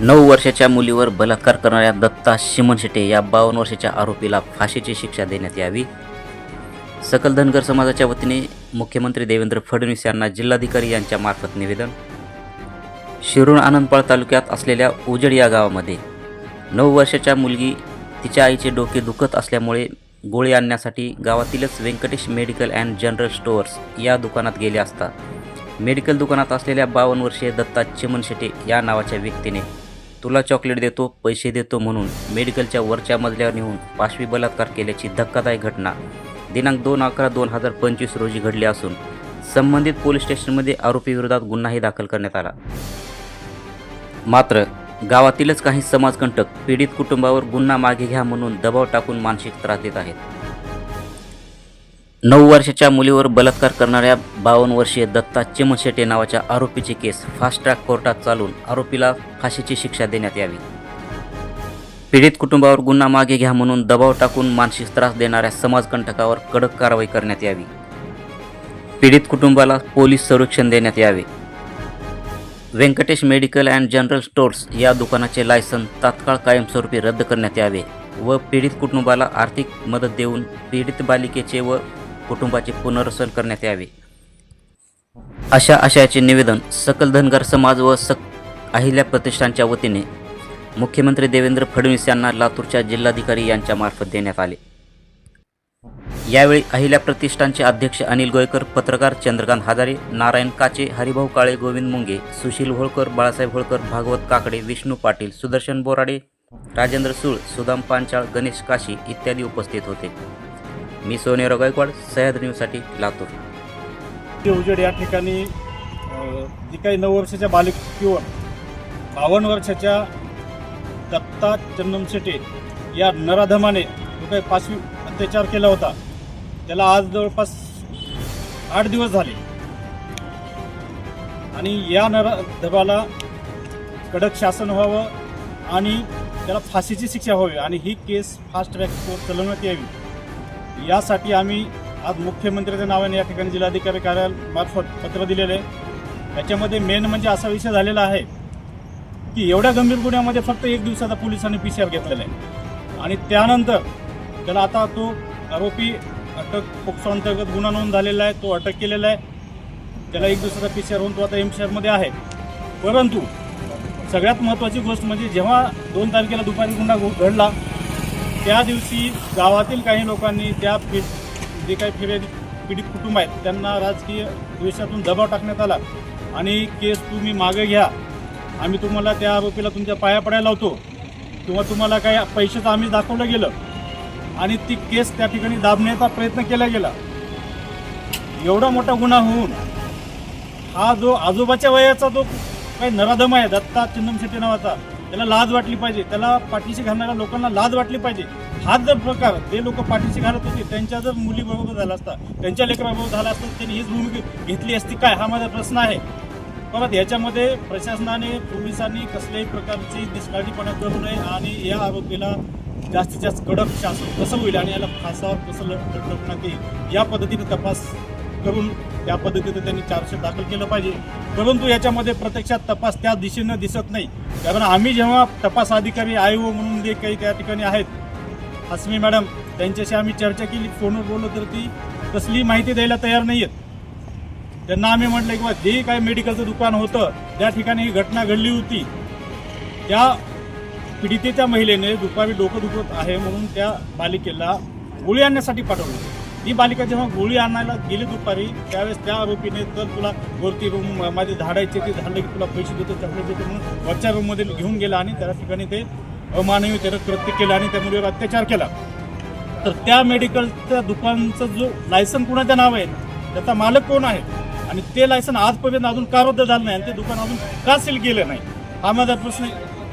नऊ वर्षाच्या मुलीवर बलात्कार करणाऱ्या दत्ता शिमन शेटे या बावन्न वर्षाच्या आरोपीला फाशीची शिक्षा देण्यात यावी. सकल धनगर समाजाच्या वतीने मुख्यमंत्री देवेंद्र फडणवीस यांना जिल्हाधिकारी यांच्या मार्फत निवेदन. शिरूर आनंदपाळ तालुक्यात असलेल्या उजड या गावामध्ये नऊ वर्षाच्या मुलगी तिच्या आईचे डोके दुखत असल्यामुळे गोळी आणण्यासाठी गावातीलच Venkatesh medical and general stores या दुकानात गेले असता. मेडिकल दुकानात असलेल्या बावन्न वर्षीय दत्ता चिमन शेटे या नावाच्या व्यक्तीने तुला चॉकलेट देतो पैसे देतो म्हणून मेडिकलच्या वरच्या मजल्यावर नेऊन पाशवी बलात्कार केल्याची धक्कादायक घटना. दिनांक दोन अकरा दोन हजार पंचवीस रोजी घडली असून संबंधित पोलीस स्टेशनमध्ये आरोपीविरोधात गुन्हाही दाखल करण्यात आला. मात्र गावातीलच काही समाजकंटक पीडित कुटुंबावर गुन्हा मागे घ्या म्हणून दबाव टाकून मानसिक त्रास देत आहेत. नऊ वर्षाच्या मुलीवर बलात्कार करणाऱ्या बावन्न वर्षीय दत्ता चिमशेटे नावाच्या आरोपीची केस फास्ट ट्रॅक कोर्टात चालून आरोपीला फाशीची शिक्षा देण्यात यावी. पीडित कुटुंबावर गुन्हा मागे घ्या म्हणून दबाव टाकून मानसिक त्रास देणाऱ्या समाजकंटकावर कडक कारवाई करण्यात यावी. पीडित कुटुंबाला पोलीस संरक्षण देण्यात यावे. Venkatesh medical and general stores या दुकानाचे लायसन तात्काळ कायमस्वरूपी रद्द करण्यात यावे व पीडित कुटुंबाला आर्थिक मदत देऊन पीडित बालिकेचे व कुटुंबाचे पुनर्वसन करण्यात यावे. अशा आशयाचे निवेदन सकल धनगर समाज व सक अहिल्या प्रतिष्ठानच्या वतीने मुख्यमंत्री देवेंद्र फडणवीस यांना लातूरच्या जिल्हाधिकारी यांच्या मार्फत देण्यात आले. यावेळी अहिल्या प्रतिष्ठानचे अध्यक्ष अनिल गोयकर पत्रकार चंद्रकांत हजारे नारायण काचे हरिभाऊ काळे गोविंद मुंगे सुशील होळकर बाळासाहेब होळकर भागवत काकडे विष्णू पाटील सुदर्शन बोराडे राजेंद्र सुळ सुदाम पांचाळ गणेश काशी इत्यादी उपस्थित होते. मी सोनेराव गायकवाड सह्याद्री न्यूजसाठी लातूर. ते उजेड या ठिकाणी जी काही नऊ वर्षाच्या बालिकेवर बावन्न वर्षाच्या दत्ता चन्नम शेटे या नराधमाने जो काही पाचवी अत्याचार केला होता त्याला आज जवळपास आठ दिवस झाले. आणि या नराधमाला कडक शासन व्हावं आणि त्याला फाशीची शिक्षा व्हावी. आणि ही केस फास्ट ट्रॅक कोर्ट चालवण्यात यावी. यासाठी आम्ही आज मुख्यमंत्र्याच्या नावाने या ठिकाणी जिल्हाधिकारी कार्यालयामार्फत पत्र दिलेलं आहे. याच्यामध्ये मेन म्हणजे असा विषय झालेला आहे की एवढ्या गंभीर गुन्ह्यामध्ये फक्त एक दिवसाचा पोलिसांनी पी सी आर घेतलेला आहे. आणि त्यानंतर त्याला आता तो आरोपी अटक पोक्सो अंतर्गत गुन्हा नोंद झालेला आहे तो अटक केलेला आहे. त्याला एक दिवसाचा पी सी आर होऊन तो आता एम सी आरमध्ये आहे. परंतु सगळ्यात महत्त्वाची गोष्ट म्हणजे जेव्हा दोन तारखेला दुपारी गुन्हा घ- घडला त्या दिवशी गावातील काही लोकांनी त्या पीठ जे काही फिर्यादी पीडित कुटुंब आहेत त्यांना राजकीय द्वेषातून दबाव टाकण्यात आला. आणि केस तुम्ही मागे घ्या. आम्ही तुम्हाला त्या आरोपीला तुमच्या पाया पडायला लावतो. किंवा तुम्हाला काही पैशाचं आम्ही दाखवलं गेलं. आणि ती केस त्या ठिकाणी दाबण्याचा प्रयत्न केला गेला. एवढा मोठा गुन्हा होऊन हा जो आजोबाच्या वयाचा जो काही नराधम आहे दत्ता चिन्नम शेट्टी नावाचा त्याला लाज वाटली पाहिजे. त्याला पाठीशी घालणाऱ्या लोकांना लाज वाटली पाहिजे. हाच जर प्रकार ते लोक पाठीशी घालत होते त्यांच्या जर मुलीबरोबर झाला असता त्यांच्या लेकराबरोबर झाला असता त्यांनी हीच भूमिका घेतली असती काय? हा माझा प्रश्न आहे. परत याच्यामध्ये प्रशासनाने पोलिसांनी कसल्याही प्रकारची निष्काळजीपणा करू नये आणि या आरोपीला जास्तीत जास्त कडक शासन कसं होईल आणि याला फासावर कसं लटकणार येईल या पद्धतीने तपास करून त्या पद्धतीने त्यांनी चार्जशीट दाखल केलं पाहिजे. परंतु याच्यामध्ये प्रत्यक्षात तपास त्या दिशेनं दिसत नाही. कारण आम्ही जेव्हा तपास अधिकारी आय ओ म्हणून जे काही त्या ठिकाणी आहेत हसमी मॅडम त्यांच्याशी आम्ही चर्चा केली फोनवर बोललो तर ती कसली माहिती द्यायला तयार नाही आहेत त्यांना आम्ही म्हटलं की बा जे काही मेडिकलचं दुकान होतं त्या ठिकाणी ही घटना घडली होती. त्या पीडितेच्या महिलेने दुपारी डोकं दुखत आहे म्हणून त्या बालिकेला गोळी आणण्यासाठी पाठवलं ती बालिका जेव्हा गोळी आणायला गेली दुपारी त्यावेळेस त्या आरोपीने तर तुला वरती रूम माझे झाडायचे ते झाडले की तुला पैसे देतो चॉकलेट देतो म्हणून वरच्या रूममध्ये घेऊन गेला आणि त्या ठिकाणी ते अमानवी त्यानं कृत्य केलं आणि त्या मुलीवर अत्याचार केला. तर त्या मेडिकलच्या दुकानचं जो लायसन कुणाच्या नाव आहे? त्याचा मालक कोण आहे? आणि ते लायसन आजपर्यंत अजून का रद्द झालं नाही आणि ते दुकान अजून का सील केलं नाही? हा माझा प्रश्न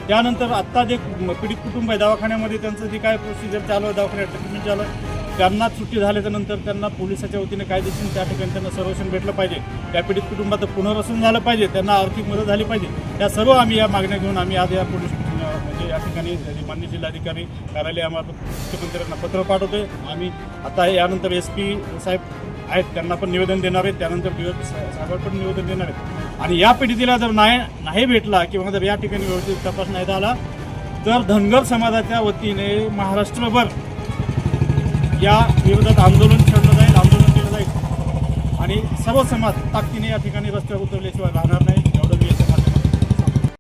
त्यानंतर आत्ता जे पीडित कुटुंब आहे दवाखान्यामध्ये त्यांचं जे काय प्रोसिजर चालू आहे दवाखान्यात ट्रीटमेंट चालू आहे त्यांना सुट्टी झाल्याच्यानंतर त्यांना पोलिसाच्या वतीने कायदेशीर त्या ठिकाणी त्यांना संरक्षण भेटलं पाहिजे. त्या पीडित कुटुंबाचं पुनर्वसन झालं पाहिजे. त्यांना आर्थिक मदत झाली पाहिजे. त्या सर्व आम्ही या मागण्या घेऊन आम्ही आज या पोलीस म्हणजे या ठिकाणी मान्य जिल्हाधिकारी कार्यालयामार्फत मुख्यमंत्र्यांना पत्र पाठवतोय. आम्ही आता यानंतर एस पी साहेब आहेत. त्यांना पण निवेदन देणार आहेत. त्यानंतर डी साहेबांना पण निवेदन देणार आहेत. आणि या पीडितीला जर नाही नाही भेटला किंवा जर या ठिकाणी व्यवस्थित तपास नाही झाला तर धनगर समाजाच्या वतीने महाराष्ट्रभर या विरोधात आंदोलन छेडलं जाईल आंदोलन केलं जाईल आणि सर्व समाज ताकदीने या ठिकाणी रस्त्यावर उतरल्याशिवाय राहणार नाही.